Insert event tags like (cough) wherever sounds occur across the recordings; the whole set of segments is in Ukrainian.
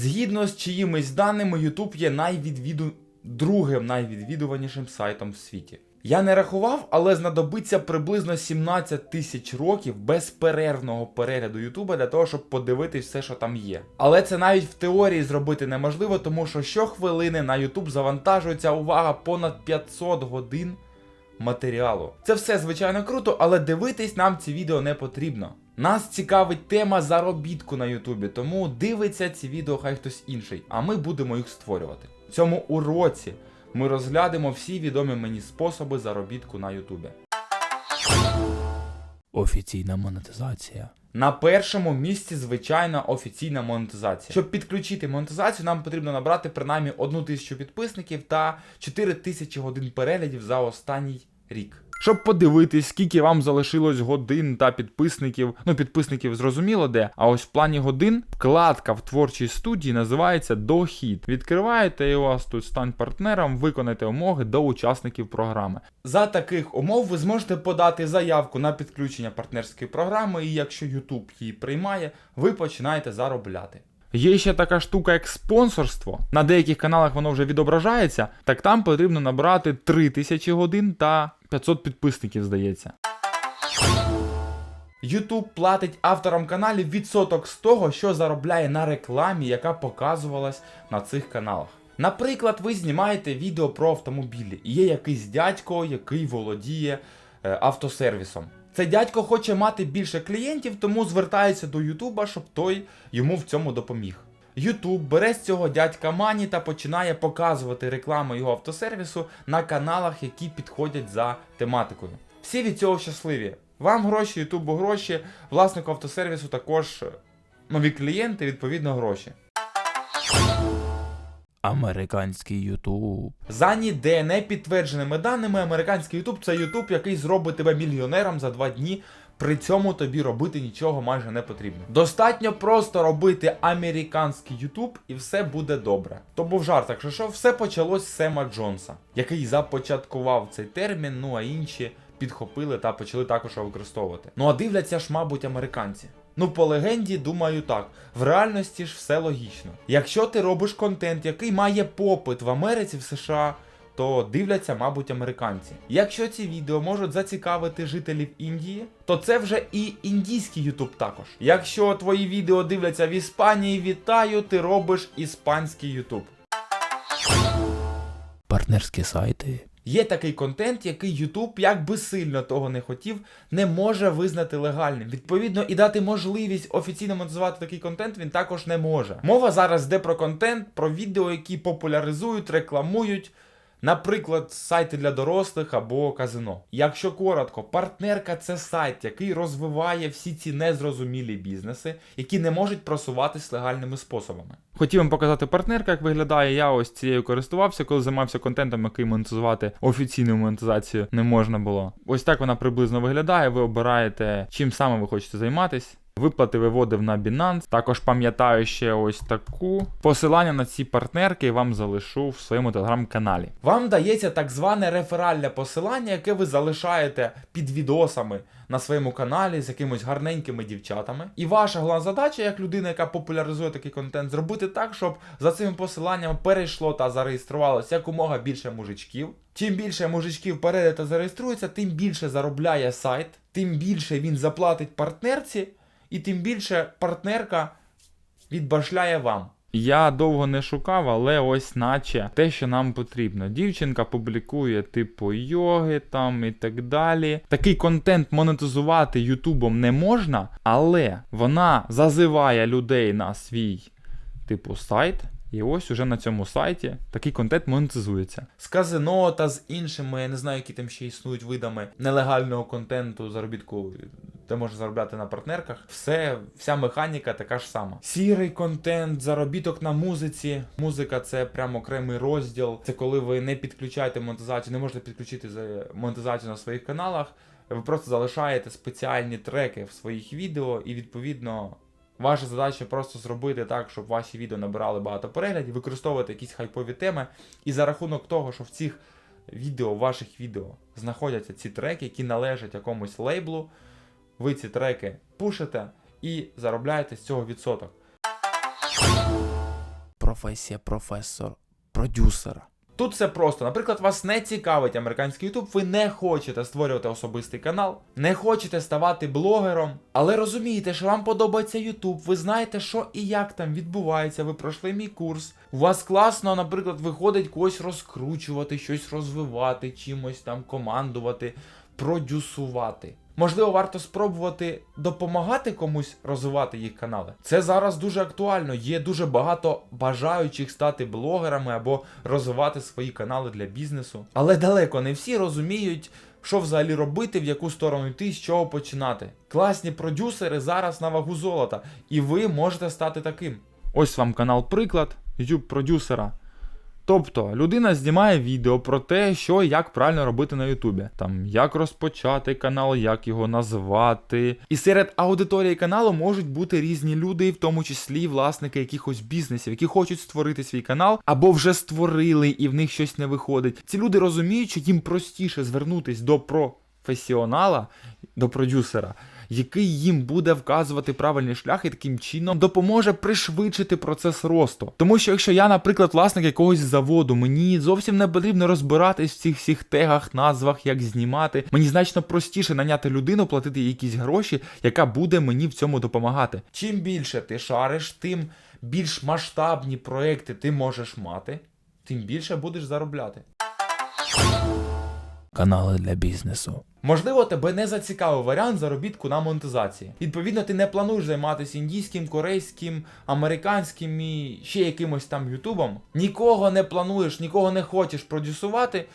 Згідно з чиїмись даними, YouTube є найвідвіду... другим найвідвідуванішим сайтом в світі. Я не рахував, але знадобиться приблизно 17 тисяч років безперервного перегляду Ютуба для того, щоб подивитись все, що там є. Але це навіть в теорії зробити неможливо, тому що щохвилини на YouTube завантажується увага понад 500 годин матеріалу. Це все звичайно круто, але дивитись нам ці відео не потрібно. Нас цікавить тема заробітку на Ютубі, тому дивиться ці відео хай хтось інший, а ми будемо їх створювати. В цьому уроці ми розглянемо всі відомі мені способи заробітку на Ютубі. Офіційна монетизація. На першому місці звичайна офіційна монетизація. Щоб підключити монетизацію, нам потрібно набрати принаймні 1 тисячу підписників та 4 тисячі годин переглядів за останній рік. Щоб подивитись, скільки вам залишилось годин та підписників. Ну, підписників зрозуміло де. А ось в плані годин вкладка в творчій студії називається Дохід. Відкриваєте і у вас тут стань партнером, виконайте умови до учасників програми. За таких умов ви зможете подати заявку на підключення партнерської програми, і якщо YouTube її приймає, ви починаєте заробляти. Є ще така штука, як спонсорство. На деяких каналах воно вже відображається, так там потрібно набрати 3000 годин та 500 підписників, здається. YouTube платить авторам каналів відсоток з того, що заробляє на рекламі, яка показувалась на цих каналах. Наприклад, ви знімаєте відео про автомобілі, і є якийсь дядько, який володіє е, автосервісом. Цей дядько хоче мати більше клієнтів, тому звертається до Ютуба, щоб той йому в цьому допоміг. Ютуб бере з цього дядька Мані та починає показувати рекламу його автосервісу на каналах, які підходять за тематикою. Всі від цього щасливі. Вам гроші, Ютубу гроші, власнику автосервісу також е, нові клієнти, відповідно, гроші. Американський Ютуб. За ніде не підтвердженими даними, американський YouTube це YouTube, який зробить тебе мільйонером за два дні. При цьому тобі робити нічого майже не потрібно. Достатньо просто робити американський YouTube і все буде добре. То був жарт, якщо що, все почалось з Сема Джонса, який започаткував цей термін, ну а інші підхопили та почали також використовувати. Ну а дивляться ж, мабуть, американці. Ну, по легенді, думаю так. В реальності ж все логічно. Якщо ти робиш контент, який має попит в Америці, в США, то дивляться, мабуть, американці. Якщо ці відео можуть зацікавити жителів Індії, то це вже і індійський Ютуб також. Якщо твої відео дивляться в Іспанії, вітаю, ти робиш іспанський Ютуб. Партнерські сайти. Є такий контент, який YouTube, як би сильно того не хотів, не може визнати легальним. Відповідно, і дати можливість офіційно монетизувати такий контент він також не може. Мова зараз йде про контент, про відео, які популяризують, рекламують. Наприклад, сайти для дорослих або казино. Якщо коротко, партнерка це сайт, який розвиває всі ці незрозумілі бізнеси, які не можуть просуватись легальними способами. Хотів вам показати партнерка, як виглядає. Я ось цією користувався, коли займався контентом, який монетизувати офіційну монетизацію не можна було. Ось так вона приблизно виглядає. Ви обираєте, чим саме ви хочете займатись. Виплати виводив на Binance. Також пам'ятаю ще ось таку. Посилання на ці партнерки я вам залишу в своєму телеграм-каналі. Вам дається так зване реферальне посилання, яке ви залишаєте під відосами на своєму каналі з якимось гарненькими дівчатами. І ваша головна задача, як людина, яка популяризує такий контент, зробити так, щоб за цими посиланнями перейшло та зареєструвалося якомога більше мужичків. Чим більше мужичків перейде та зареєструється, тим більше заробляє сайт, тим більше він заплатить партнерці, і тим більше партнерка відбашляє вам. Я довго не шукав, але ось наче те, що нам потрібно. Дівчинка публікує типу йоги там і так далі. Такий контент монетизувати Ютубом не можна, але вона зазиває людей на свій типу сайт. І ось уже на цьому сайті такий контент монетизується. З казино та з іншими, я не знаю, які там ще існують видами нелегального контенту, заробітку, де можна заробляти на партнерках. Все, вся механіка така ж сама. Сірий контент, заробіток на музиці. Музика це прямо окремий розділ. Це коли ви не підключаєте монетизацію, не можете підключити за- монетизацію на своїх каналах. Ви просто залишаєте спеціальні треки в своїх відео, і відповідно Ваша задача просто зробити так, щоб ваші відео набирали багато переглядів, використовувати якісь хайпові теми. І за рахунок того, що в цих відео, ваших відео знаходяться ці треки, які належать якомусь лейблу, ви ці треки пушите і заробляєте з цього відсоток. професія професор продюсера. Тут все просто. Наприклад, вас не цікавить американський YouTube, ви не хочете створювати особистий канал, не хочете ставати блогером, але розумієте, що вам подобається YouTube, ви знаєте, що і як там відбувається, ви пройшли мій курс. У вас класно, наприклад, виходить когось розкручувати, щось розвивати, чимось там командувати, продюсувати. Можливо, варто спробувати допомагати комусь розвивати їх канали. Це зараз дуже актуально. Є дуже багато бажаючих стати блогерами або розвивати свої канали для бізнесу. Але далеко не всі розуміють, що взагалі робити, в яку сторону йти, з чого починати. Класні продюсери зараз на вагу золота, і ви можете стати таким. Ось вам канал приклад YouTube продюсера. Тобто людина знімає відео про те, що як правильно робити на Ютубі. Там як розпочати канал, як його назвати. І серед аудиторії каналу можуть бути різні люди, в тому числі власники якихось бізнесів, які хочуть створити свій канал, або вже створили і в них щось не виходить. Ці люди розуміють, що їм простіше звернутись до професіонала, до продюсера. Який їм буде вказувати правильний шлях і таким чином допоможе пришвидшити процес росту. Тому що якщо я, наприклад, власник якогось заводу, мені зовсім не потрібно розбиратись в цих всіх тегах, назвах, як знімати. Мені значно простіше наняти людину, платити якісь гроші, яка буде мені в цьому допомагати. Чим більше ти шариш, тим більш масштабні проекти ти можеш мати, тим більше будеш заробляти. Канали для бізнесу. Можливо, тебе не зацікавив варіант заробітку на монетизації. Відповідно, ти не плануєш займатися індійським, корейським, американським і ще якимось там ютубом. Нікого не плануєш, нікого не хочеш продюсувати,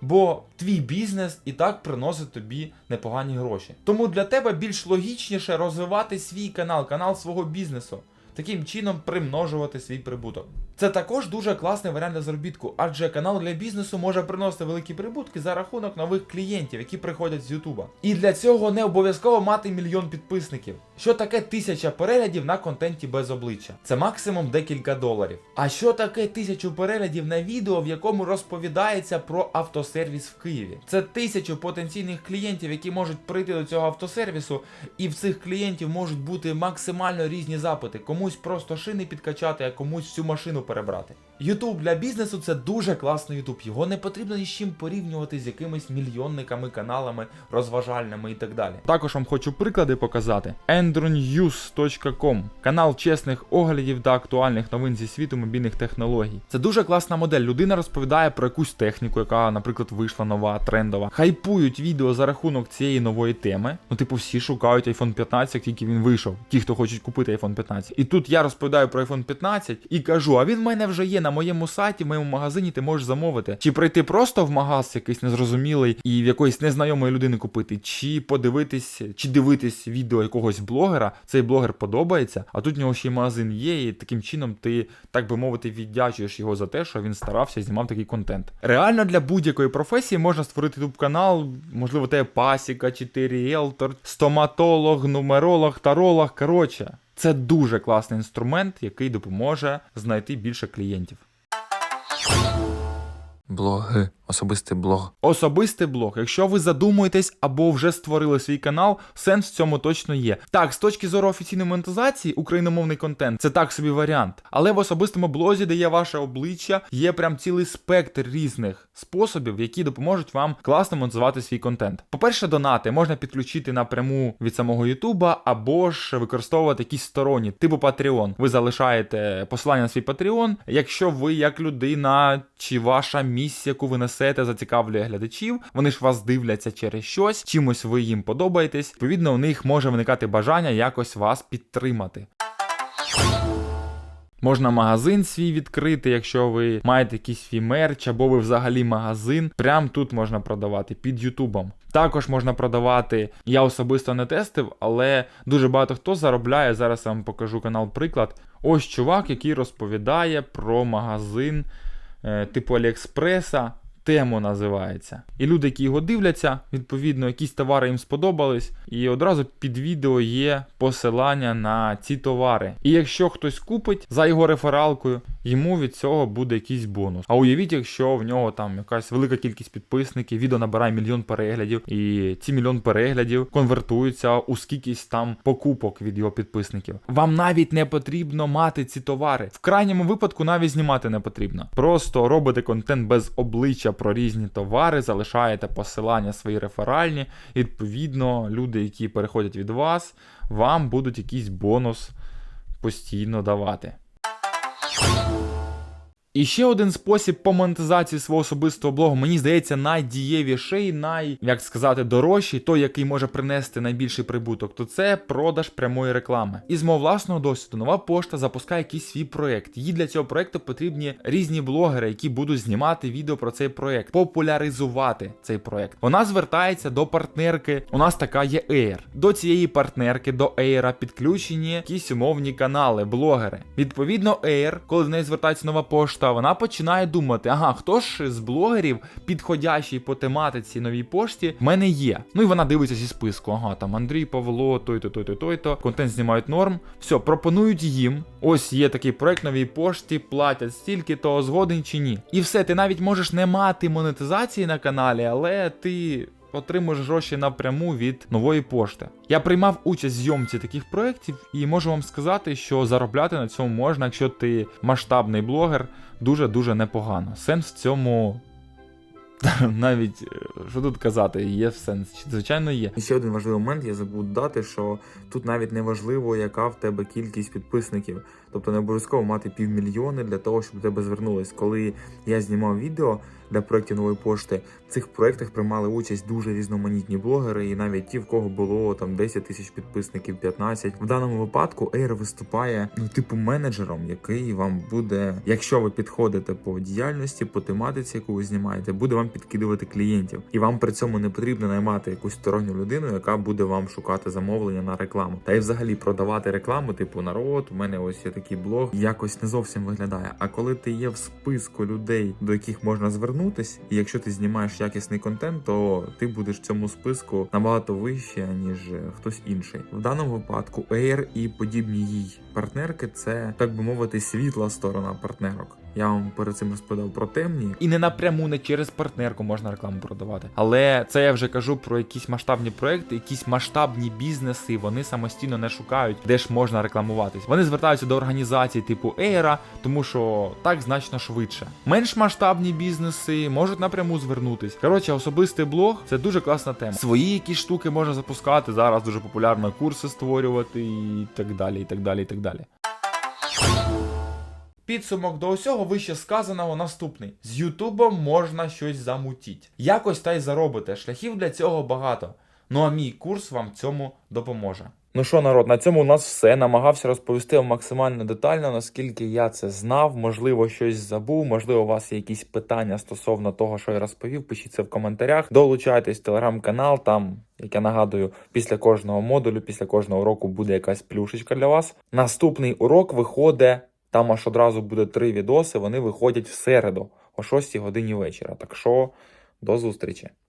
бо твій бізнес і так приносить тобі непогані гроші. Тому для тебе більш логічніше розвивати свій канал, канал свого бізнесу. Таким чином примножувати свій прибуток. Це також дуже класний варіант для заробітку, адже канал для бізнесу може приносити великі прибутки за рахунок нових клієнтів, які приходять з Ютуба. І для цього не обов'язково мати мільйон підписників. Що таке тисяча переглядів на контенті без обличчя? Це максимум декілька доларів. А що таке тисячу переглядів на відео, в якому розповідається про автосервіс в Києві? Це тисячу потенційних клієнтів, які можуть прийти до цього автосервісу, і в цих клієнтів можуть бути максимально різні запити. Комусь просто шини підкачати, а комусь всю машину перебрати. Ютуб для бізнесу це дуже класний Ютуб. Його не потрібно ні з чим порівнювати з якимись мільйонниками, каналами, розважальними і так далі. Також вам хочу приклади показати. endronews.com канал чесних оглядів та актуальних новин зі світу мобільних технологій. Це дуже класна модель. Людина розповідає про якусь техніку, яка, наприклад, вийшла нова, трендова. Хайпують відео за рахунок цієї нової теми. Ну, типу, всі шукають iPhone 15, як тільки він вийшов. Ті, хто хочуть купити iPhone 15. І тут я розповідаю про iPhone 15 і кажу: а він в мене вже є на моєму сайті, в моєму магазині, ти можеш замовити. Чи прийти просто в магаз якийсь незрозумілий і в якоїсь незнайомої людини купити, чи подивитись, чи дивитись відео якогось блогера, цей блогер подобається, а тут в нього ще й магазин є, і таким чином ти, так би мовити, віддячуєш його за те, що він старався знімав такий контент. Реально для будь-якої професії можна створити YouTube канал, можливо, те пасіка, чи ти ріелтор, стоматолог, нумеролог, таролог. Коротше, це дуже класний інструмент, який допоможе знайти більше клієнтів. Блоги. Особистий блог. Особистий блог. Якщо ви задумуєтесь або вже створили свій канал, сенс в цьому точно є. Так, з точки зору офіційної монетизації, україномовний контент це так собі варіант. Але в особистому блозі, де є ваше обличчя, є прям цілий спектр різних способів, які допоможуть вам класно монетизувати свій контент. По-перше, донати можна підключити напряму від самого Ютуба, або ж використовувати якісь сторонні, типу Patreon. Ви залишаєте посилання на свій Patreon, якщо ви як людина чи ваша місія, яку ви несете, зацікавлює глядачів, вони ж вас дивляться через щось, чимось ви їм подобаєтесь. Відповідно, у них може виникати бажання якось вас підтримати. Можна магазин свій відкрити, якщо ви маєте якийсь свій мерч, або ви взагалі магазин. Прям тут можна продавати під Ютубом. Також можна продавати, я особисто не тестив, але дуже багато хто заробляє. Зараз я вам покажу канал приклад. Ось чувак, який розповідає про магазин типу Аліекспреса. Тему називається. І люди, які його дивляться, відповідно, якісь товари їм сподобались, і одразу під відео є посилання на ці товари. І якщо хтось купить за його рефералкою, йому від цього буде якийсь бонус. А уявіть, якщо в нього там якась велика кількість підписників, відео набирає мільйон переглядів, і ці мільйон переглядів конвертуються у скількись там покупок від його підписників. Вам навіть не потрібно мати ці товари. В крайньому випадку навіть знімати не потрібно. Просто робите контент без обличчя про різні товари, залишаєте посилання свої реферальні. І відповідно, люди, які переходять від вас, вам будуть якийсь бонус постійно давати. І ще один спосіб по монетизації свого особистого блогу, мені здається, найдієвіший, най, як сказати, дорожчий, той, який може принести найбільший прибуток, то це продаж прямої реклами. І з мого власного досвіду нова пошта запускає якийсь свій проект. Їй для цього проекту потрібні різні блогери, які будуть знімати відео про цей проект, популяризувати цей проект. Вона звертається до партнерки. У нас така є Air. До цієї партнерки, до Air підключені якісь умовні канали, блогери. Відповідно, Air, коли в неї звертається нова пошта, вона починає думати: ага, хто ж з блогерів, підходящий по тематиці новій пошті, в мене є. Ну і вона дивиться зі списку. Ага, там Андрій Павло, той-то, той-то, той-то. Контент знімають норм. Все, пропонують їм. Ось є такий проект новій пошті, платять стільки, то згоден чи ні. І все, ти навіть можеш не мати монетизації на каналі, але ти. Отримуєш гроші напряму від нової пошти. Я приймав участь в зйомці таких проєктів і можу вам сказати, що заробляти на цьому можна, якщо ти масштабний блогер, дуже дуже непогано. Сенс в цьому (laughs) навіть е, що тут казати, є сенс. Звичайно, є. І ще один важливий момент, я забув дати, що тут навіть не важливо, яка в тебе кількість підписників. Тобто не обов'язково мати півмільйони для того, щоб до тебе звернулись. Коли я знімав відео для проєктів нової пошти, в цих проєктах приймали участь дуже різноманітні блогери, і навіть ті, в кого було там 10 тисяч підписників, 15. В даному випадку Air виступає ну, типу менеджером, який вам буде, якщо ви підходите по діяльності, по тематиці, яку ви знімаєте, буде вам підкидувати клієнтів, і вам при цьому не потрібно наймати якусь сторонню людину, яка буде вам шукати замовлення на рекламу. Та й взагалі продавати рекламу, типу народ, у мене ось є такий блог, якось не зовсім виглядає. А коли ти є в списку людей, до яких можна звернутись, і якщо ти знімаєш якісний контент, то ти будеш в цьому списку набагато вище, ніж е, хтось інший. В даному випадку Air і подібні їй партнерки це так би мовити світла сторона партнерок. Я вам перед цим розповідав про темні, І не напряму, не через партнерку можна рекламу продавати. Але це я вже кажу про якісь масштабні проекти, якісь масштабні бізнеси. Вони самостійно не шукають, де ж можна рекламуватись. Вони звертаються до організацій типу Ейра, тому що так значно швидше. Менш масштабні бізнеси можуть напряму звернутись. Коротше, особистий блог це дуже класна тема. Свої якісь штуки можна запускати. Зараз дуже популярно курси створювати і так далі. І так далі, і так далі. Підсумок до усього вище сказаного наступний: з Ютубом можна щось замутіть. Якось та й заробите. Шляхів для цього багато. Ну а мій курс вам цьому допоможе. Ну що, народ, на цьому у нас все. Намагався розповісти вам максимально детально, наскільки я це знав. Можливо, щось забув. Можливо, у вас є якісь питання стосовно того, що я розповів. Пишіть це в коментарях. Долучайтесь в телеграм-канал. Там, як я нагадую, після кожного модулю, після кожного уроку буде якась плюшечка для вас. Наступний урок виходить. Там аж одразу буде три відоси. Вони виходять в середу о 6 годині вечора. Так що до зустрічі.